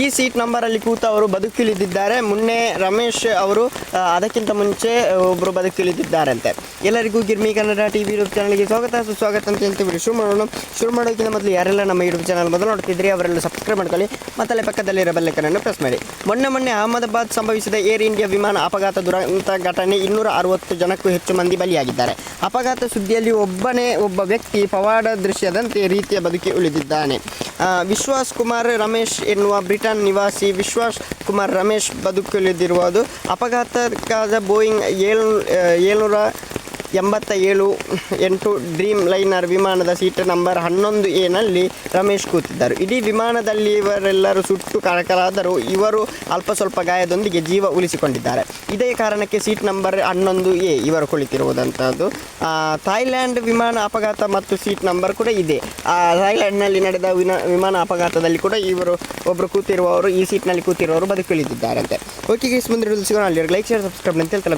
ಈ ಸೀಟ್ ನಂಬರಲ್ಲಿ ಕೂತ ಅವರು ಬದುಕಿಳಿದಿದ್ದಾರೆ. ಮುನ್ನೆ ರಮೇಶ್ ಅವರು ಅದಕ್ಕಿಂತ ಮುಂಚೆ ಒಬ್ಬರು ಬದುಕಿಳಿದಿದ್ದಾರಂತೆ. ಎಲ್ಲರಿಗೂ Girmi Kannada T V YouTube ಚಾನಲ್ಗೆ ಸ್ವಾಗತ. ಸುಸ್ವಾಗತ ಅಂತ ಹೇಳ್ತೀವಿ ಶುರು ಮಾಡೋಣ ಶುರು ಮಾಡೋಕ್ಕಿಂತ ಮೊದಲು ಯಾರೆಲ್ಲ ನಮ್ಮ ಯೂಟ್ಯೂಬ್ ಚಾನಲ್ ಮೊದಲು ನೋಡ್ತಿದ್ರಿ ಅವರೆಲ್ಲ ಸಬ್ಸ್ಕ್ರೈಬ್ ಮಾಡ್ಕೊಳ್ಳಿ. ಅಲ್ಲೇ ಪಕ್ಕದಲ್ಲಿರೋ ಬೆಲ್ಲೈಕನನ್ನು ಪ್ರೆಸ್ ಮಾಡಿ. ಮೊನ್ನೆ ಮೊನ್ನೆ ಅಹಮದಾಬಾದ್ ಸಂಭವಿಸಿದ ಏರ್ ಇಂಡಿಯಾ ವಿಮಾನ ಅಪಘಾತ ದುರಂತ ಘಟನೆ. ಇನ್ನೂರ ಅರವತ್ತು ಜನಕ್ಕೂ ಹೆಚ್ಚು ಮಂದಿ ಬಲಿಯಾಗಿದ್ದಾರೆ. ಅಪಘಾತ ಸುದ್ದಿಯಲ್ಲಿ ಒಬ್ಬನೇ ಒಬ್ಬ ವ್ಯಕ್ತಿ ಪವಾಡ ದೃಶ್ಯದಂತೆ ರೀತಿಯ ಬದುಕಿ ಉಳಿದಿದ್ದಾನೆ. ವಿಶ್ವಾಸ್ ಕುಮಾರ್ ರಮೇಶ್ ಎನ್ನುವ ಬ್ರಿಟನ್ ನಿವಾಸಿ ವಿಶ್ವಾಸ್ ಕುಮಾರ್ ರಮೇಶ್ ಬದುಕುಳಿದಿರುವುದು ಅಪಘಾತಕ್ಕಾದ ಬೋಯಿಂಗ್ ಏಳು ಏಳ್ನೂರ ಎಂಬತ್ತ ಏಳು ಎಂಟು ಡ್ರೀಮ್ ಲೈನರ್ ವಿಮಾನದ ಸೀಟ್ ನಂಬರ್ ಹನ್ನೊಂದು ಎನಲ್ಲಿ ರಮೇಶ್ ಕೂತಿದ್ದರು. ಇಡೀ ವಿಮಾನದಲ್ಲಿ ಇವರೆಲ್ಲರೂ ಸುಟ್ಟು ಕಾರಕರಾದರೂ ಇವರು ಅಲ್ಪ ಸ್ವಲ್ಪ ಗಾಯದೊಂದಿಗೆ ಜೀವ ಉಳಿಸಿಕೊಂಡಿದ್ದಾರೆ. ಇದೇ ಕಾರಣಕ್ಕೆ ಸೀಟ್ ನಂಬರ್ ಹನ್ನೊಂದು ಎ ಇವರು ಕುಳಿತಿರುವುದಂಥದ್ದು ಥಾಯ್ಲ್ಯಾಂಡ್ ವಿಮಾನ ಅಪಘಾತ ಮತ್ತು ಸೀಟ್ ನಂಬರ್ ಕೂಡ ಇದೆ. ಥಾಯ್ಲ್ಯಾಂಡ್ನಲ್ಲಿ ನಡೆದ ವಿಮಾನ ಅಪಘಾತದಲ್ಲಿ ಕೂಡ ಇವರು ಒಬ್ಬರು ಕೂತಿರುವವರು, ಈ ಸೀಟ್ನಲ್ಲಿ ಕೂತಿರುವವರು ಬದುಕುಳಿದಿದ್ದಾರಂತೆ. ಓಕೆ ಗೈಸ್ ಮುಂದೆ ಸಿಗೋಣ. ಅಲ್ಲಿ ಲೈಕ್ ಶೇರ್ ಸಬ್ಸ್ಕ್ರೈಬ್ ಅಂತ ಹೇಳ್ತಲ್ಲ